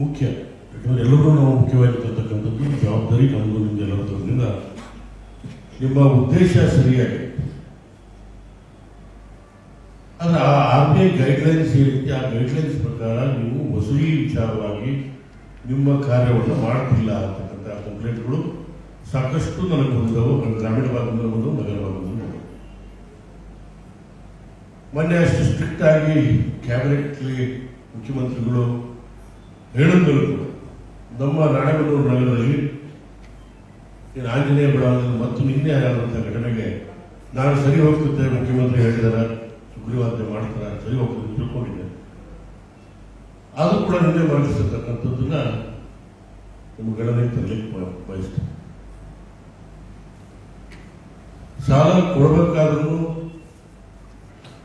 ಮುಖ್ಯ. ಯಾಕಂದ್ರೆ ಎಲ್ಲರೂ ನಾವು ಮುಖ್ಯವಾಗಿರ್ತಕ್ಕಂಥದ್ದು ಜವಾಬ್ದಾರಿ ನಮಗೂ ನಿಮ್ಗೆಲ್ಲದ್ರಿಂದ ನಿಮ್ಮ ಉದ್ದೇಶ ಸರಿಯಾಗಿ. ಆದ್ರೆ ಆ ಆರ್ ಬಿ ಐ ಗೈಡ್ಲೈನ್ಸ್ ಏನಿದೆ ಆ ಗೈಡ್ಲೈನ್ಸ್ ಪ್ರಕಾರ ನೀವು ವಸೂಲಿ ವಿಚಾರವಾಗಿ ನಿಮ್ಮ ಕಾರ್ಯವನ್ನು ಮಾಡ್ತಿಲ್ಲ ಅಂತಕ್ಕಂಥ ಕಂಪ್ಲೇಂಟ್ಗಳು ಸಾಕಷ್ಟು ನನಗೆ ಬಂದವು. ಗ್ರಾಮೀಣ ಭಾಗದಿಂದ ಬಂದು ನಗರ ಭಾಗದಿಂದ ಬಂದವು. ಮೊನ್ನೆ ಅಷ್ಟು ಸ್ಟ್ರಿಕ್ಟ್ ಆಗಿ ಕ್ಯಾಬಿನೆಟ್ಲಿ ಮುಖ್ಯಮಂತ್ರಿಗಳು ಹೇಳಿದ್ರು ನಮ್ಮ ರಾಣೆಬೆನ್ನೂರು ನಗರದಲ್ಲಿ ಏನು ಆಂಜನೇಯ ಬಡಾವಣೆಯಲ್ಲಿ ಮತ್ತು ನಿನ್ನೆ ಆದಂಥ ಘಟನೆಗೆ ನಾನು ಸರಿ ಹೋಗ್ತಿದ್ದೆ ಮುಖ್ಯಮಂತ್ರಿ ಹೇಳಿದಾರೆ ಸುಗ್ರೀವಾಜ್ಞೆ ಮಾಡ್ತಾರೆ ಸರಿ ಹೋಗ್ತದೆ ತಿಳ್ಕೊಂಡಿದ್ದೆ. ಅದು ಕೂಡ ನಿನ್ನೆ ಮಾಡಿಸಿರ್ತಕ್ಕಂಥದ್ದನ್ನ ನಿಮ್ಮ ಗಣನೆ ತರಲಿಕ್ಕೆ ಬಯಸ್ತೇನೆ. ಸಾಲ ಕೊಡಬೇಕಾದ್ರೂ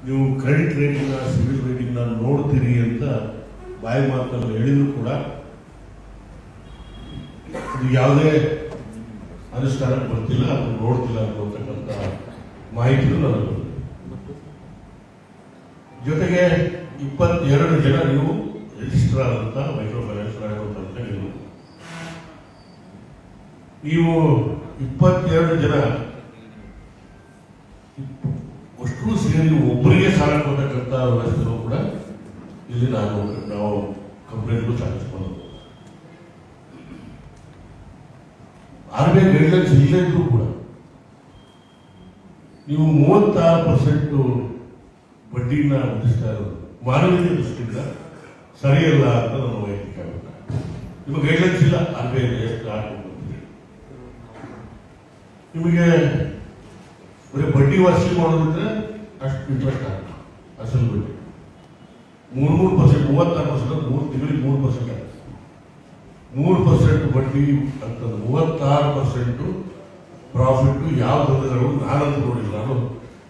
ನೀವು ಕ್ರೆಡಿಟ್ ರೇಟಿಂಗ್ನ ಸಿವಿಲ್ ರೇಟಿಂಗ್ನ ನೋಡ್ತೀರಿ ಅಂತ ಬಾಯಿ ಮಾತನ್ನು ಹೇಳಿದ್ರು ಕೂಡ ಅದು ಯಾವುದೇ ಅನುಷ್ಠಾನಕ್ಕೆ ಬರ್ತಿಲ್ಲ ಅದು ನೋಡ್ತಿಲ್ಲ ಅನ್ನುವಂತಕ್ಕಂಥ ಮಾಹಿತಿಗಳು ನನಗೆ ಜೊತೆಗೆ ಇಪ್ಪತ್ತೆರಡು ಜನ ನೀವು ರಿಜಿಸ್ಟರ್ ಆದಂಥ ಮೈಕ್ರೋ ಫೈನಾನ್ಸ್ ಅಂತ ನೀವು ನೀವು ಇಪ್ಪತ್ತೆರಡು ಜನ ಅಷ್ಟು ಸೇರಿ ಒಬ್ಬರಿಗೆ ಸಾಲ ಕೊಡ್ತಕ್ಕಂಥ ವ್ಯವಸ್ಥೆನೂ ಕೂಡ ಇಲ್ಲಿ ನಾನು ನಾವು ಕಂಪ್ಲೇಂಟ್ಗಳು ಸಾಗಿಸ್ಬೋದು ಆರ್ ಬಿ ಐ ಗೈಡ್ಲೈನ್ಸ್ ಇಲ್ಲೇ ಇದ್ರೂ ಕೂಡ ನೀವು ಮೂವತ್ತಾರು ಪರ್ಸೆಂಟ್ ಬಡ್ಡಿನ ವಿಧಿಸ್ತಾ ಇರೋದು ಮಾನವೀಯ ದೃಷ್ಟಿಯಿಂದ ಸರಿಯಲ್ಲ ಅಂತ ನನ್ನ ವೈಯಕ್ತಿಕ ನಿಮ್ಮ ಗೈಡ್ಲೈನ್ಸ್ ಇಲ್ಲ ಆರ್ ಬಿ ಐ ಎಷ್ಟು ನಿಮಗೆ ಬರೀ ಬಡ್ಡಿ ವಾಸಿ ಮಾಡೋದಿದ್ರೆ ಅಷ್ಟು ಇಂಟ್ರೆಸ್ಟ್ ಆಗ್ತದೆ ಅಸಲು ಬಡ್ಡಿ. ಮೂರು ಮೂರು ಪರ್ಸೆಂಟ್ ಮೂವತ್ತಾರು ಪರ್ಸೆಂಟ್ ಮೂರು ತಿಂಗಳಿಗೆ ಮೂರು ಪರ್ಸೆಂಟ್ ಮೂರು ಪರ್ಸೆಂಟ್ ಬಡ್ಡಿ ಅಂತಂದ್ರೆ ಮೂವತ್ತಾರು ಪರ್ಸೆಂಟ್ ಪ್ರಾಫಿಟ್ ಯಾವ ದಂಧೆಗಳು ನಾನಂತೂ ನೋಡಿಲ್ಲ. ನಾನು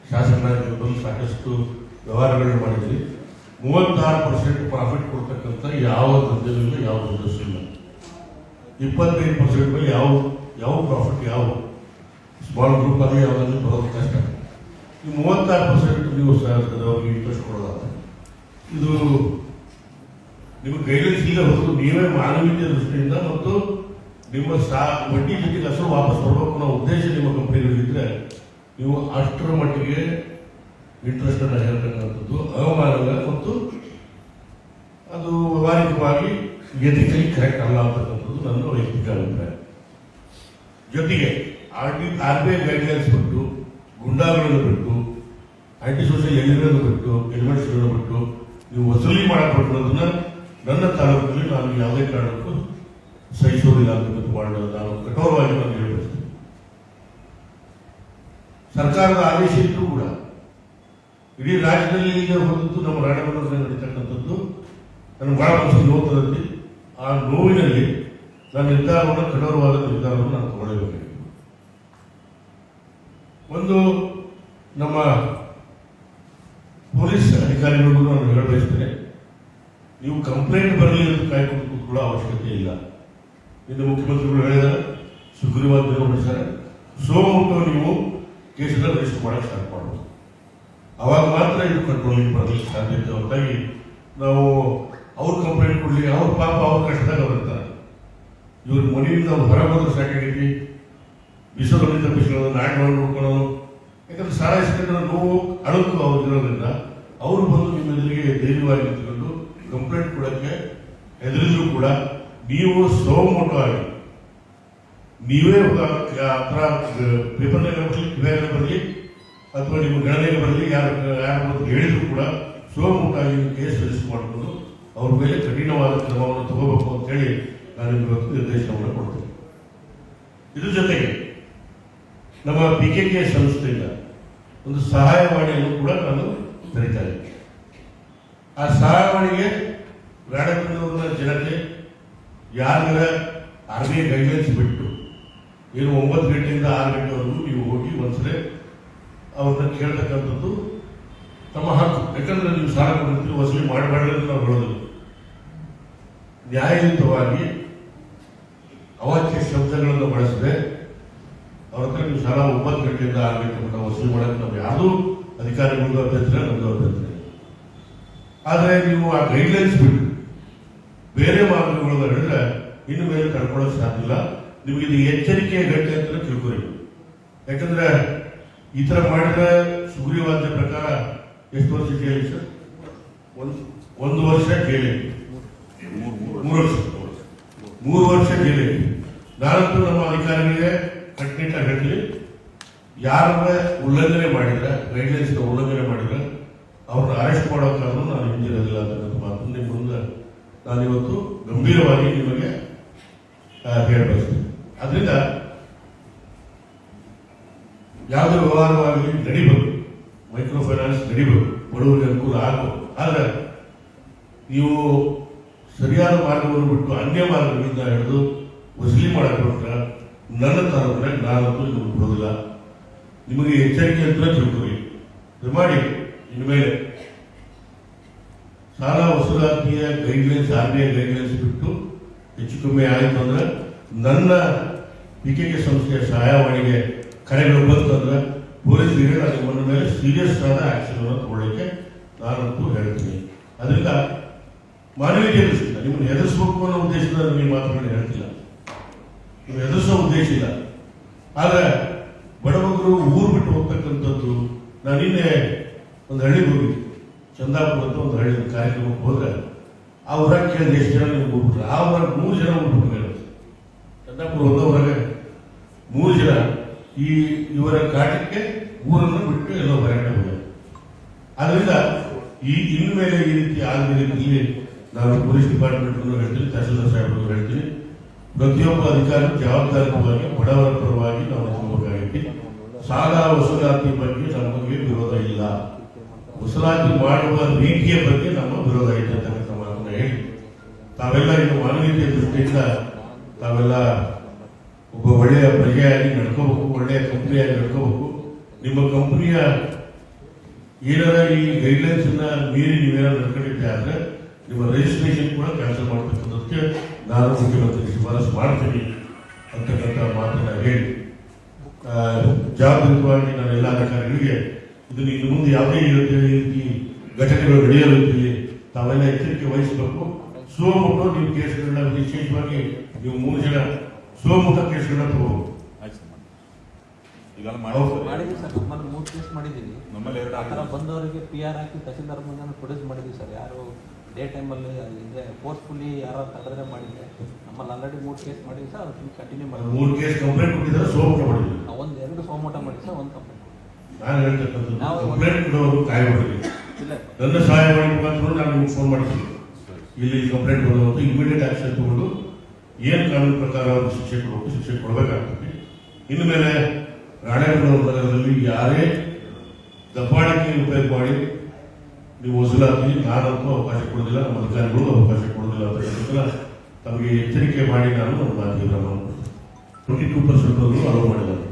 ಶಾಸಕರಾಗಿರ್ಬೋದು ಸಾಕಷ್ಟು ವ್ಯವಹಾರಗಳನ್ನ ಮಾಡಿದ್ದೀನಿ. ಮೂವತ್ತಾರು ಪರ್ಸೆಂಟ್ ಪ್ರಾಫಿಟ್ ಕೊಡ್ತಕ್ಕಂಥ ಯಾವ ದಂಧೆಗಳಿಲ್ಲ ಯಾವ ಬಿಸ್ನೆಸ್ ಇಲ್ಲ ಇಪ್ಪತ್ತೈದು ಪರ್ಸೆಂಟ್ ಮೇಲೆ ಯಾವ ಯಾವ ಪ್ರಾಫಿಟ್ ಯಾವ? ಸ್ಮಾಲ್ ಗ್ರೂಪ್ ಅಲ್ಲಿ ಯಾವುದಾದ್ರೂ ಬರೋದು ಕಷ್ಟ. ಈ ಮೂವತ್ತಾರು ಪರ್ಸೆಂಟ್ ನೀವು ಸಹ ಅವ್ರಿಗೆ ಇಂಟ್ರೆಸ್ಟ್ ಕೊಡೋದಾದ್ರೆ. ಇದು ನಿಮಗೆ ಗೈಡೆನ್ಸ್ ಇಲ್ಲ ಹೊರತು ನೀವೇ ಮಾನವೀಯ ದೃಷ್ಟಿಯಿಂದ ಮತ್ತು ನಿಮ್ಮ ಸಾ ಬಡ್ಡಿ ಜೊತೆಗೆ ಅಸಲು ವಾಪಸ್ ಬರಬೇಕು ಅನ್ನೋ ಉದ್ದೇಶ ನಿಮ್ಮ ಕಂಪನಿಗಳಿದ್ರೆ ನೀವು ಅಷ್ಟರ ಮಟ್ಟಿಗೆ ಇಂಟ್ರೆಸ್ಟ್ ಅನ್ನು ಹೇಳ್ತಕ್ಕಂಥದ್ದು ಅವಮಾನಗಳ ಮತ್ತು ಅದು ವ್ಯವಹಾರಿಕವಾಗಿ ಎಥಿಕಲಿ ಕರೆಕ್ಟ್ ಅಲ್ಲ ಅಂತಕ್ಕಂಥದ್ದು ನನ್ನ ವೈಯಕ್ತಿಕ ಅಭಿಪ್ರಾಯ. ಜೊತೆಗೆ R T R B I guidelines ಬಿಟ್ಟು ಗುಂಡಾಗಳನ್ನು ಬಿಟ್ಟು ಆಂಟಿ ಸೋಷಿಯಲ್ ಎಲಿಮೆಂಟ್ ಬಿಟ್ಟು ಎಲಿಮೆಂಟ್ಸ್ಗಳನ್ನು ಬಿಟ್ಟು ನೀವು ವಸೂಲಿ ಮಾಡಲ್ಪಟ್ಟಿರೋದನ್ನ ನನ್ನ ತಾಲೂಕಿನಲ್ಲಿ ನಾನು ಯಾವುದೇ ಕಾರಣಕ್ಕೂ ಸಹಿಸೋದಿಲ್ಲ ಅಂತ ಮಾಡೋದು ನಾನು ಕಠೋರವಾಗಿ ನಾನು ಹೇಳಬಯಸ್ತೇನೆ ಸರ್ಕಾರದ ಆದೇಶ ಇದ್ರೂ ಕೂಡ ಇಡೀ ರಾಜ್ಯದಲ್ಲಿ ಈಗ ಹೊಂದಿದ್ದು ನಮ್ಮ ರಾಣೆಬೆನ್ನೂರಿನಲ್ಲಿ ನಡೀತಕ್ಕಂಥದ್ದು ನನಗೆ ಬಹಳ ಮನಸ್ಸು ನೋವುತ್ತದೆ ಆ ನೋವಿನಲ್ಲಿ ನನ್ನ ನಿರ್ಧಾರವನ್ನು, ಕಠೋರವಾದ ನಿರ್ಧಾರವನ್ನು ನಾನು ತಗೊಳ್ಳಬೇಕಾಗಿತ್ತು ಒಂದು ನಮ್ಮ ಪೊಲೀಸ್ ಅಧಿಕಾರಿಗಳಿಗೂ ನಾನು ಹೇಳಬಯಸ್ತೇನೆ ನೀವು ಕಂಪ್ಲೇಂಟ್ ಬರಲಿ ಅಂತ ಕಾಯ್ಕೊಂಡು ಕೂಡ ಅವಶ್ಯಕತೆ ಇಲ್ಲ. ಇದು ಮುಖ್ಯಮಂತ್ರಿಗಳು ಹೇಳಿದ್ದಾರೆ, ಸುಗ್ರೀವಾಜ್ಞೆ ಹೊರಡಿಸ್ತಾರೆ ಸೋಮವಾರ ನೀವು ಕೇಸನ್ನ ರಿಜಿಸ್ಟರ್ ಮಾಡಕ್ಕೆ ಸ್ಟಾರ್ಟ್ ಮಾಡಬಹುದು ಅವಾಗ ಮಾತ್ರ ಇದು ಕಂಟ್ರೋಲಿಗೆ ಬರಲಿಕ್ಕೆ ಸಾಧ್ಯತೆ ಹೊರತಾಗಿ ನಾವು ಅವ್ರ ಕಂಪ್ಲೇಂಟ್ ಕೊಡಲಿ, ಅವ್ರ ಪಾಪ ಅವ್ರ ಕಷ್ಟದಾಗ ಬರ್ತಾರೆ. ಇವ್ರ ಮನೆಯಿಂದ ಹೊರ ಬಂದ್ರೆ ಸಾಕಾಗೈತಿ. ಬಿಸಿಲಲ್ಲಿ ತಪ್ಪಿಸ್ಕೊಳ್ಳೋದು ನಾಟ ಮಾಡಿ ನೋಡ್ಕೊಳ್ಳೋದು ಯಾಕಂದ್ರೆ ಸಾಲ ಇಸ್ಕೊಂಡ್ರೆ ನೋವು ಅಳುಕು ಅವ್ರು ಇರೋದ್ರಿಂದ ಅವರು ಬಂದು ನಿಮ್ಮ ಎದುರಿಗೆ ಧೈರ್ಯವಾಗಿ ನಿಂತುಕೊಂಡು ಕಂಪ್ಲೇಂಟ್ ಕೊಡಕ್ಕೆ ಹೆದರಿದ್ರು ಕೂಡ ನೀವು ಸೋಮೋಟವಾಗಿ ನೀವೇ ಹತ್ರ ಪೇಪರ್ನಾಗ ಬರಲಿ ಕಿವ್ಯಾಗ ಬರಲಿ, ಅಥವಾ ನಿಮ್ಮ ಗಣನೆಗೆ ಬರಲಿ, ಯಾರು ಯಾರು ಹೇಳಿದ್ರು ಕೂಡ ಸೋಮುಟಾಗಿ ಕೇಸ್ ರಿಜಿಸ್ಟರ್ ಮಾಡಿಕೊಂಡು ಅವ್ರ ಮೇಲೆ ಕಠಿಣವಾದ ಕ್ರಮವನ್ನು ತಗೋಬೇಕು ಅಂತ ಹೇಳಿ ನಾನು ಇವತ್ತು ನಿರ್ದೇಶನವನ್ನು ಕೊಡ್ತೇನೆ. ಇದ್ರ ಜೊತೆಗೆ ನಮ್ಮ ಪಿ ಕೆ ಕೆ ಸಂಸ್ಥೆಯಿಂದ ಒಂದು ಸಹಾಯವಾಣಿಯನ್ನು ಕೂಡ ನಾನು ಇದ್ದೀನಿ. ಆ ಸಹಾಯವಾಣಿಗೆ ರಾಣೆಬೆನ್ನೂರಿನ ಜನತೆ ಯಾರಿಗ ಅರ್ಬಿ ಗೈಡ್ಲೈನ್ಸ್ ಬಿಟ್ಟು ಏನು ಒಂಬತ್ತು ಗಂಟೆಯಿಂದ ಆರು ಗಂಟೆವರೆಗೂ ನೀವು ಹೋಗಿ ಒಂದ್ಸಲ ಅವ್ರನ್ನ ಕೇಳ್ತಕ್ಕಂಥದ್ದು ತಮ್ಮ ಹಕ್ಕು. ಯಾಕಂದ್ರೆ ನೀವು ಸಾಲ ಕೊಡ್ತೀವಿ ವಸೂಲಿ ಮಾಡಬಾರ್ದು ನಾವು ಹೇಳೋದು ನ್ಯಾಯಯುತವಾಗಿ ಅವಾಚ್ಯ ಶಬ್ದಗಳನ್ನು ಹತ್ರ ನೀವು ಸಾಲ ಒಂಬತ್ತು ಗಂಟೆಯಿಂದ ಆಗಬೇಕು ಗಂಟೆ ವಸೂಲಿ ಮಾಡಕ್ಕೆ ನಾವು ಯಾರು ಅಧಿಕಾರಿಗಳಿಗೂ ಅಭ್ಯಂತರ ನಮ್ದು ಅಭ್ಯಂತರ ಆದರೆ ನೀವು ಆ ಗೈಡ್ಲೈನ್ಸ್ ಬಿಟ್ಟು ಬೇರೆ ಮಾರ್ಗಗಳು ಹೇಳಿದ್ರೆ ಇನ್ನು ಮೇಲೆ ತಡ್ಕೊಳ್ಳೋಕೆ ಸಾಧ್ಯ ಇಲ್ಲ. ನಿಮಗೆ ಇದು ಎಚ್ಚರಿಕೆಯ ಗಂಟೆ ಅಂತ ತಿಳ್ಕೊರಿ. ಯಾಕಂದ್ರೆ ಈ ತರ ಮಾಡಿದ್ರೆ ಸುಗ್ರೀವಾಜ್ಞೆ ಪ್ರಕಾರ ಎಷ್ಟು ವರ್ಷ ಜೈಲಿ ಸರ್? ಒಂದು ಒಂದು ವರ್ಷ ಕೇಳಿ ಮೂರು ವರ್ಷ. ಮೂರು ವರ್ಷ ಕೇಳಿ ನಾನಂತೂ ನಮ್ಮ ಅಧಿಕಾರಿಗಳಿಗೆ ಕಟ್ಟುನಿಟ್ಟಾಗಿ ಆಗಿರಲಿ ಯಾರನ್ನ ಉಲ್ಲಂಘನೆ ಮಾಡಿದ್ರೆ ಗೈಡ್ಲೈನ್ಸ್ ಉಲ್ಲಂಘನೆ ಮಾಡಿದ್ರೆ ಅವ್ರನ್ನ ಅರೆಸ್ಟ್ ಮಾಡೋಕ್ಕಾದ್ರೂ ನಾನು ಹಿಂದಿರೋದಿಲ್ಲ ಅಂತ ಮಾತು ನಿಮ್ಮ ಮುಂದೆ ನಾನು ಇವತ್ತು ಗಂಭೀರವಾಗಿ ನಿಮಗೆ ಹೇಳಬಯಸ್ತೀನಿ. ಅದರಿಂದ ಯಾವುದೇ ವ್ಯವಹಾರವಾಗಲಿ ನಡಿಬೇಕು ಮೈಕ್ರೋ ಫೈನಾನ್ಸ್ ನಡಿಬೇಕು, ಬಡವರಿಗೆ ಅನುಕೂಲ ಆಗಬೇಕು. ಆದ್ರೆ ನೀವು ಸರಿಯಾದ ಮಾರ್ಗವನ್ನು ಬಿಟ್ಟು ಅನ್ಯ ಮಾರ್ಗಗಳಿಂದ ಹಿಡಿದು ವಸೂಲಿ ಮಾಡಕ್ಕೆ ನನ್ನ ತರದ್ರೆ ನಾನಂತೂ ನಿಮಗೆ ಬಿಡೋದಿಲ್ಲ ನಿಮಗೆ ಎಚ್ಚರಿಕೆ ಅಂತ ತಿಳ್ಕೊಳ್ಳಿ. ಮಾಡಿ ಇನ್ಮೇಲೆ ಸಾಲ ವಸೂಲಾತಿಯ guidelines R B I guidelines ಬಿಟ್ಟು ಹೆಚ್ಚು ಕಮ್ಮಿ ಆಯಿತು ಅಂದ್ರೆ ನನ್ನ ಪಿಕೆಕೆ ಸಂಸ್ಥೆಯ ಸಹಾಯವಾಣಿಗೆ ಕರೆಗಳು ಬಂತು ಅಂದ್ರೆ ಪೊಲೀಸರಿಗೆ ನಿಮ್ಮನ್ನ ಮೇಲೆ ಸೀರಿಯಸ್ ಆದ ಆಕ್ಷನ್ ತಗೊಳ್ಳಿಕ್ಕೆ ನಾನಂತೂ ಹೇಳ್ತೀನಿ. ಅದರಿಂದ ದೃಷ್ಟಿಯಿಂದ ನಿಮ್ಮನ್ನು ಎದುರಿಸಬೇಕು ಅನ್ನೋ ಉದ್ದೇಶದಿಂದ ನಾನು ಈ ಮಾತುಗಳನ್ನ ಹೇಳ್ತಿಲ್ಲ. ನೀವು ಎದುರಿಸೋ ಉದ್ದೇಶ ಇಲ್ಲ. ಆದ್ರೆ ಬಡಬಗರು ಊರು ಬಿಟ್ಟು ಹೋಗ್ತಕ್ಕಂಥದ್ದು, ನಾನು ನಿನ್ನೆ ಒಂದು ಹಳ್ಳಿಗೆ ಹೋಗಿದ್ದೆ. ಚಂದಾಪುರ ಅಂತ ಒಂದು ಹಳ್ಳಿ ಕಾರ್ಯಕ್ರಮಕ್ಕೆ ಹೋದ್ರೆ ಆ ಊರಾಗ ಕೇಳಿದ್ರೆ, ಎಷ್ಟು ಜನ ನೀವು ಹೋಗ್ಬಿಟ್ರೆ ಆ ಊರಾಗ ಮೂರು ಜನ ಹೋಗ್ಬಿಟ್ರು ಚಂದಾಪುರ ಒಂದ ಊರಾಗ ಮೂರು ಜನ ಈ ಇವರ ಕಾಟಕ್ಕೆ ಊರನ್ನು ಬಿಟ್ಟು ಎಲ್ಲೋ ಹೊರಗಡೆ ಹೋಗ್ಯಾರ ಆದ್ರಿಂದ ಈ ಇನ್ನು ಮೇಲೆ ಈ ರೀತಿ ಆದ್ಮೇಲೆ ಇಲ್ಲಿ ನಾನು ಪೊಲೀಸ್ ಡಿಪಾರ್ಟ್ಮೆಂಟ್ ಹೇಳ್ತೀನಿ, ತಹಸೀಲ್ದಾರ್ ಸಾಹೇಬ್ರು ಹೇಳ್ತೀನಿ. ಪ್ರತಿಯೊಬ್ಬ ಅಧಿಕಾರಿ ಜವಾಬ್ದಾರಿತವಾಗಿ ಬಡವರ ಪರವಾಗಿ ನಾವು ನಿಂತ್ಕೋಬೇಕಾಗೈತಿ ಸಾಲ ವಸೂಲಾತಿ ಬಗ್ಗೆ ನಮಗೆ ವಿರೋಧ ಇಲ್ಲ. ವಸೂಲಾತಿ ಮಾಡುವ ರೀತಿಯ ಬಗ್ಗೆ ನಮ್ಮ ವಿರೋಧ ಇದೆ ಅಂತ ಮಾತನ್ನ ಹೇಳಿ. ತಾವೆಲ್ಲ ಇನ್ನು ಮಾನವೀಯತೆ ದೃಷ್ಟಿಯಿಂದ ತಾವೆಲ್ಲ ಒಬ್ಬ ಒಳ್ಳೆಯ ಪ್ರಜೆಯಾಗಿ ನಡ್ಕೋಬೇಕು, ಒಳ್ಳೆಯ ಕಂಪ್ನಿಯಾಗಿ ನಡ್ಕೋಬೇಕು. ನಿಮ್ಮ ಕಂಪ್ನಿಯ ಏನಾರ ಈ ಗೈಡ್ಲೈನ್ಸ್ ಮೀರಿ ನೀವೇನಾದ್ರು ನಡ್ಕೊಂಡಿದ್ದೆ ಆದ್ರೆ ನಿಮ್ಮ ರಿಜಿಸ್ಟ್ರೇಷನ್ ಕೂಡ ಕ್ಯಾನ್ಸಲ್ ಮಾಡಬೇಕನ್ನೋದಕ್ಕೆ ನಾನು ಮುಖ್ಯಮಂತ್ರಿ ಶಿಫಾರಸು ಮಾಡ್ತೀನಿ ಅಂತಕ್ಕಂಥ ಮಾತನ್ನು ಹೇಳಿ. ಜಾಗೃತವಾಗಿ ನಾನು ಎಲ್ಲ ಅಧಿಕಾರಿಗಳಿಗೆ ಇದನ್ನು ಇನ್ನು ಮುಂದೆ ಯಾವುದೇ ಇರುತ್ತೆ ರೀತಿ- ಈ ರೀತಿ ಘಟನೆಗಳು ನಡೆಯಲಿದ್ದೀವಿ ತಾವೆಲ್ಲ ಎಚ್ಚರಿಕೆ ವಹಿಸಬೇಕು. ಸೋಮುಖ ನೀವು ಕೇಸ್ಗಳನ್ನ ವಿಶೇಷವಾಗಿ ನೀವು ಮೂರು ಜನ ಸೋಮುಖ ಕೇಸ್ಗಳನ್ನ ತಗೋಬೇಕು. ಈಗ ಸರ್ ಈಗೆಲ್ಲ ಮೂರು ಕೇಸ್ ಮಾಡಿದ್ದೀನಿ ನಮ್ಮಲ್ಲಿ ಎರಡು ಆ ಥರ ಬಂದವರಿಗೆ ಪಿ ಆರ್ ಹಾಕಿ ತಹಸೀಲ್ದಾರ್ ಮುಂದೆ ಪ್ರೊಡ್ಯೂಸ್ ಮಾಡಿದ್ದೀವಿ ಸರ್. ಯಾರು ಡೇ ಟೈಮಲ್ಲಿ ಅಂದರೆ ಫೋರ್ಸ್ಫುಲ್ಲಿ ಯಾರು ತಗದ್ರೆ ಮಾಡಿದ್ರೆ ನಮ್ಮಲ್ಲಿ ಆಲ್ರೆಡಿ ಮೂರು ಕೇಸ್ ಮಾಡಿದ್ವಿ ಸರ್ ಅದನ್ನು ಕಂಟಿನ್ಯೂ ಮಾಡಿ ಮೂರು ಕೇಸ್ ಕಂಪ್ಲೇಂಟ್ ಕೊಟ್ಟಿದ್ದಾರೆ ಸೋಮಟ ಮಾಡಿದ್ವಿ ಒಂದು ಎರಡು ಸೋಮೋಟ ಮಾಡಿ ಸರ್ ಒಂದು ಕಂಪ್ಲೇಂಟ್ ನಾನು ಹೇಳ್ತಕ್ಕಂಥದ್ದು ನಾವು- ಕಂಪ್ಲೇಂಟ್ ಕೊಡೋರು ಕಾಯ್ಬಿಡ್ರಿ ಇಲ್ಲ. ನನ್ನ ಸಹಾಯವಾಣಿ ಮುಖಾಂತರ ನಾನು ನಿಮ್ಗೆ ಫೋನ್ ಮಾಡ್ತೀನಿ. ಇಲ್ಲಿ ಕಂಪ್ಲೇಂಟ್ ಬರುವಂತ ಇಮಿಡಿಯೇಟ್ ಆಕ್ಷನ್ ತಗೊಂಡು ಏನು ಕಾನೂನು ಪ್ರಕಾರ ಅವ್ರಿಗೆ ಶಿಕ್ಷೆ ಕೊಡಬೇಕು ಶಿಕ್ಷೆ ಕೊಡಬೇಕಾಗ್ತದೆ. ಇನ್ನು ಮೇಲೆ ರಾಣೇಬೆನ್ನೂರು ನಗರದಲ್ಲಿ ಯಾರೇ ದಬ್ಬಾಳಿಕೆ ಉಪಯೋಗ ಮಾಡಿ ನೀವು ವಸೂಲಾತಿ ನಾನಂತೂ ಅವಕಾಶ ಕೊಡೋದಿಲ್ಲ ನಮ್ಮ ಅಧಿಕಾರಿಗಳು ಅವಕಾಶ ಕೊಡೋದಿಲ್ಲ ಅಂತ ಹೇಳಿದ್ರೆ ತಮಗೆ ಎಚ್ಚರಿಕೆ ಮಾಡಿ ನಾನು ನಮ್ಮ ತೀವ್ರ ಟ್ವೆಂಟಿ ಟೂ ಪರ್ಸೆಂಟ್ ಅಲೋ ಮಾಡಿದ್ದಾರೆ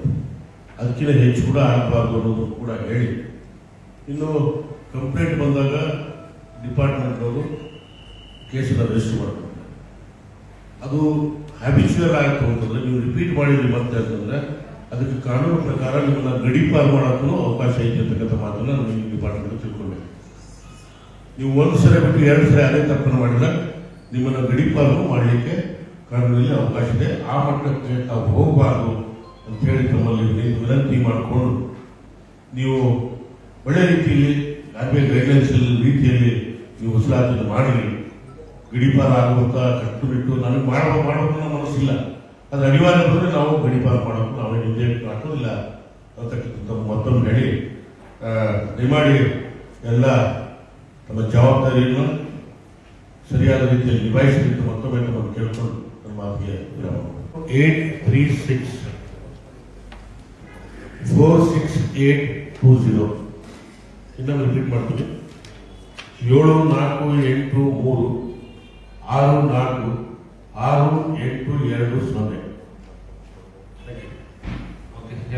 ಅದಕ್ಕಿಂತ ಹೆಚ್ಚು ಕೂಡ ಆಗಬಾರ್ದು ಅನ್ನೋದು ಕೂಡ ಹೇಳಿ. ಇನ್ನು ಕಂಪ್ಲೇಂಟ್ ಬಂದಾಗ ಡಿಪಾರ್ಟ್ಮೆಂಟ್ ಅವರು ಕೇಸನ್ನು ರಿಜಿಸ್ಟರ್ ಮಾಡ್ತಾರೆ ಅದು ಹ್ಯಾಬಿಚುಯರ್ ಆಯಿತು ಅಂತಂದ್ರೆ, ನೀವು ರಿಪೀಟ್ ಮಾಡಿದ್ರಿ ಮತ್ತೆ ಅಂತಂದ್ರೆ, ಅದಕ್ಕೆ ಕಾನೂನು ಪ್ರಕಾರ ನಿಮ್ಮನ್ನ ಗಡೀಪಾರು ಮಾಡೋಕ್ಕೂ ಅವಕಾಶ ಐತೆ ಅಂತಕ್ಕಂಥ ಮಾತನ್ನ ನಾನು ಡಿಪಾರ್ಟ್ಮೆಂಟ್ ತಿಳ್ಕೊಳ್ಬೇಕು. ನೀವು ಒಂದು ಸರಿ ಬಿಟ್ಟು ಎರಡು ಸರಿ ಅದೇ ತಪ್ಪನ್ನು ಮಾಡಿದ್ರೆ ನಿಮ್ಮನ್ನು ಗಡಿಪಾಲು ಮಾಡಲಿಕ್ಕೆ ಕಾನೂನಲ್ಲಿ ಅವಕಾಶ ಇದೆ. ಆ ಮಟ್ಟಕ್ಕೆ ತಾವು ಹೋಗಬಾರ್ದು ಅಂತ ಹೇಳಿ ತಮ್ಮಲ್ಲಿ ವಿನಂತಿ ಮಾಡಿಕೊಂಡು ನೀವು ಒಳ್ಳೆ ರೀತಿಯಲ್ಲಿ ಆರ್ಬಿ ಐ ಗೈಡ್ಲೈನ್ಸ್ ರೀತಿಯಲ್ಲಿ ನೀವು ಉಸಿರಾಟ ಮಾಡಿರಿ. ಗಡಿಪಾರ ಆಗುವಂತ ಕಟ್ಟುಬಿಟ್ಟು ನನಗೆ ಮಾಡಬೇಕು ಮಾಡಬೇಕು ನಮ್ಮ ಮನಸ್ಸಿಲ್ಲ. ಅದು ಅನಿವಾರ್ಯ ಬಂದರೆ ನಾವು ಗಡಿಪಾರ ಮಾಡಬೇಕು ನಾವು ಹಿಂದೆ ಹಾಕೋದಿಲ್ಲ ಅಂತಕ್ಕಂಥ ಮತ್ತೊಂದು ಹೇಳಿ. ದಯಮಾಡಿ ಎಲ್ಲ ತಮ್ಮ ಜವಾಬ್ದಾರಿಯನ್ನು ಸರಿಯಾದ ರೀತಿಯಲ್ಲಿ ನಿಭಾಯಿಸಬೇಕು ಮತ್ತೊಮ್ಮೆ ನಮ್ಮನ್ನು ಕೇಳಿಕೊಂಡು ನಮ್ಮ ಮಾತಿಗೆ eight three six four six eight two zero ಇನ್ನೊಮ್ಮೆ ರಿಪೀಟ್ ಮಾಡ್ತೀನಿ. ಏಳು, ನಾಲ್ಕು, ಎಂಟು, ಮೂರು, ಆರು, ನಾಲ್ಕು, ಆರು, ಎಂಟು, ಎರಡು, ಸೊನ್ನೆ.